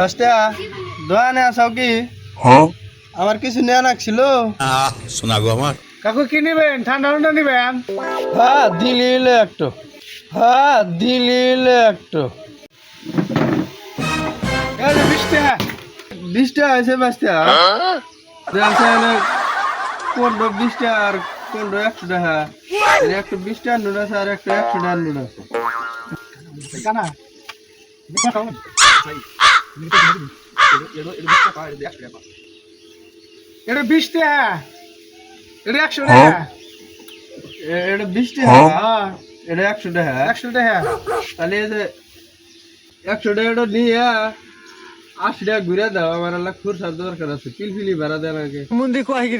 দশটা দোকানে আসাও কি? আমার কিছু নেওয়া নাকছিল শোনা গো আমার। কাকু কি নিবেন? ঠান্ডা ঠান্ডা নিবেন? হ্যাঁ দিলিলে একটু। হ্যাঁ দিলিলে একটু। এই যে বিশ টাকা বিশটা হয়েছে পাঁচটা পনেরো বিশটা আর পনেরো একশো টাকা। এর একটু বিশটা আছে আর একটা একশো নোট আছে কানা এটা বিশ টাকা এটা একশো টাকা। এ- এটা বিশ টাকা হ্যাঁ, এটা একশো টাকা। একশো টাকা তাহলে এই যে একশো টাকাটা নিয়ে আশি টাকা ঘুরে দাও। আমার আল্লাহ খুরসার দরকার আছে। পিলপিলি ভাড়া দেন আগে। মুন্দি কয় কি